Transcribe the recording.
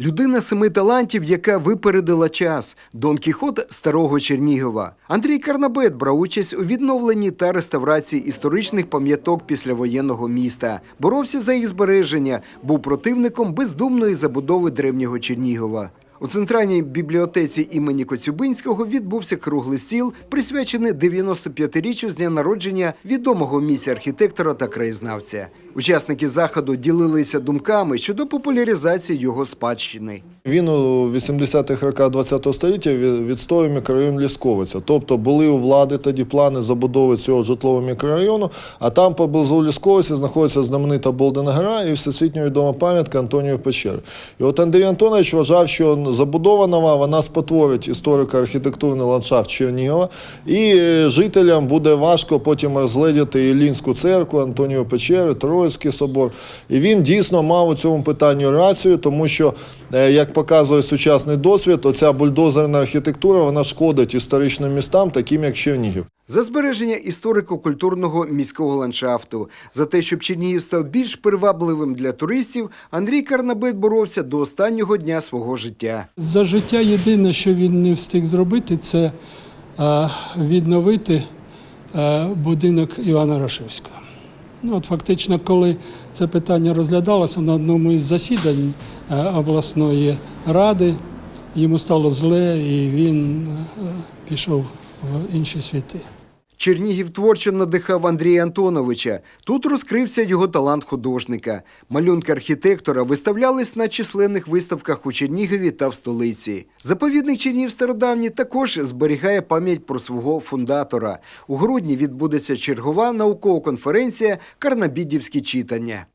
Людина семи талантів, яка випередила час. Дон Кіхот старого Чернігова. Андрій Карнабет брав участь у відновленні та реставрації історичних пам'яток післявоєнного міста. Боровся за їх збереження, був противником бездумної забудови древнього Чернігова. У центральній бібліотеці імені Коцюбинського відбувся круглий стіл, присвячений 95-річчю з дня народження відомого місця архітектора та краєзнавця. Учасники заходу ділилися думками щодо популяризації його спадщини. Він у 80-х роках ХХ століття відстоює мікрорайон Лісковиця. Тобто були у влади тоді плани забудови цього житлового мікрорайону, а там поблизу Лісковиці знаходиться знаменита Болдена гора і всесвітньо відома пам'ятка Антонієв печери. І от Андрій Антонович вважав, що забудова нова вона спотворить історико-архітектурний ландшафт Чернігова, і е, жителям буде важко потім розгледіти Іллінську церкву, Антонієв печери, Троїцький собор. І він дійсно мав у цьому питанні рацію, тому що, е, як показує сучасний досвід, оця бульдозерна архітектура вона шкодить історичним містам, таким як Чернігів. За збереження історико-культурного міського ландшафту, за те, щоб Чернігів став більш привабливим для туристів, Андрій Карнабет боровся до останнього дня свого життя. За життя єдине, що він не встиг зробити, це е, відновити е, будинок Івана Рашевського. Ну, от фактично, коли це питання розглядалося на одному із засідань е, обласної ради, йому стало зле і він пішов в інші світи. Чернігів творчо надихав Андрія Антоновича. Тут розкрився його талант художника. Малюнки архітектора виставлялись на численних виставках у Чернігові та в столиці. Заповідник Чернігів стародавній також зберігає пам'ять про свого фундатора. У грудні відбудеться чергова наукова конференція Карнабідівські читання.